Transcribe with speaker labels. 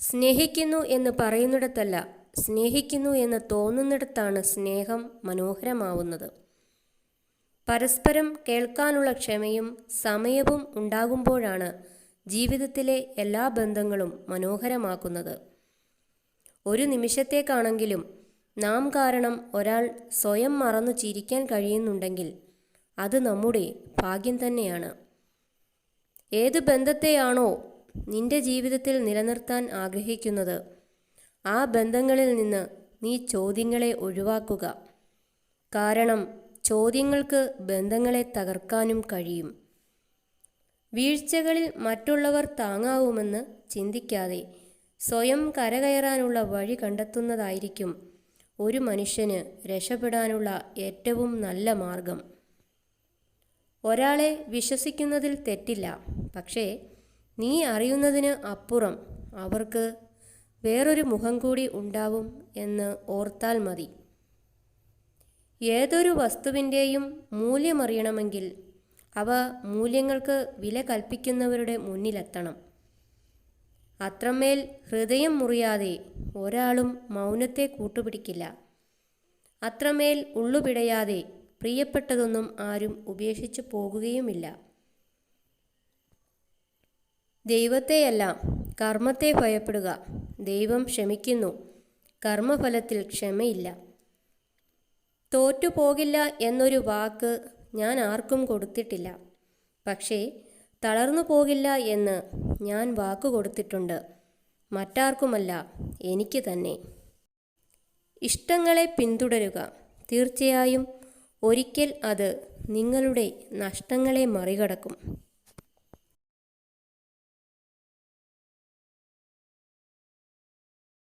Speaker 1: സ്നേഹിക്കുന്നു എന്ന് പറയുന്നിടത്തല്ല സ്നേഹിക്കുന്നു എന്ന് തോന്നുന്നിടത്താണ് സ്നേഹം മനോഹരമാവുന്നത്. പരസ്പരം കേൾക്കാനുള്ള ക്ഷമയും സമയവും ഉണ്ടാകുമ്പോഴാണ് ജീവിതത്തിലെ എല്ലാ ബന്ധങ്ങളും മനോഹരമാക്കുന്നത്. ഒരു നിമിഷത്തേക്കാണെങ്കിലും നാം കാരണം ഒരാൾ സ്വയം മറന്നു ചിരിക്കാൻ കഴിയുന്നുണ്ടെങ്കിൽ അത് നമ്മുടെ ഭാഗ്യം തന്നെയാണ്. ഏത് ബന്ധത്തെയാണോ നിന്റെ ജീവിതത്തിൽ നിലനിർത്താൻ ആഗ്രഹിക്കുന്നത്. ആ ബന്ധങ്ങളിൽ നിന്ന് നീ ചോദ്യങ്ങളെ ഒഴിവാക്കുക. കാരണം ചോദ്യങ്ങൾക്ക് ബന്ധങ്ങളെ തകർക്കാനും കഴിയും. വീഴ്ചകളിൽ മറ്റുള്ളവർ താങ്ങാവുമെന്ന് ചിന്തിക്കാതെ സ്വയം കരകയറാനുള്ള വഴി കണ്ടെത്തുന്നതായിരിക്കും ഒരു മനുഷ്യന് രക്ഷപ്പെടാനുള്ള ഏറ്റവും നല്ല മാർഗം. ഒരാളെ വിശ്വസിക്കുന്നതിൽ തെറ്റില്ല. പക്ഷേ നീ അറിയുന്നതിന് അപ്പുറം അവർക്ക് വേറൊരു മുഖം കൂടി ഉണ്ടാവും എന്ന് ഓർത്താൽ മതി. ഏതൊരു വസ്തുവിന്റെയും മൂല്യമറിയണമെങ്കിൽ അവ മൂല്യങ്ങൾക്ക് വില കൽപ്പിക്കുന്നവരുടെ മുന്നിലെത്തണം. അത്രമേൽ ഹൃദയം മുറിയാതെ ഒരാളും മൗനത്തെ കൂട്ടുപിടിക്കില്ല. അത്രമേൽ ഉള്ളുപിടയാതെ പ്രിയപ്പെട്ടതൊന്നും ആരും ഉപേക്ഷിച്ചു പോകുകയുമില്ല. ദൈവത്തെയല്ല കർമ്മത്തെ ഭയപ്പെടുക. ദൈവം ക്ഷമിക്കുന്നു. കർമ്മഫലത്തിൽ ക്ഷമയില്ല. തോറ്റുപോകില്ല എന്നൊരു വാക്ക് ഞാൻ ആർക്കും കൊടുത്തിട്ടില്ല. പക്ഷേ തളർന്നു പോകില്ല എന്ന് ഞാൻ വാക്ക് കൊടുത്തിട്ടുണ്ട്. മറ്റാർക്കുമല്ല എനിക്ക് തന്നെ. ഇഷ്ടങ്ങളെ പിന്തുടരുക. തീർച്ചയായും ഒരിക്കൽ അത് നിങ്ങളുടെ നഷ്ടങ്ങളെ മറികടക്കും.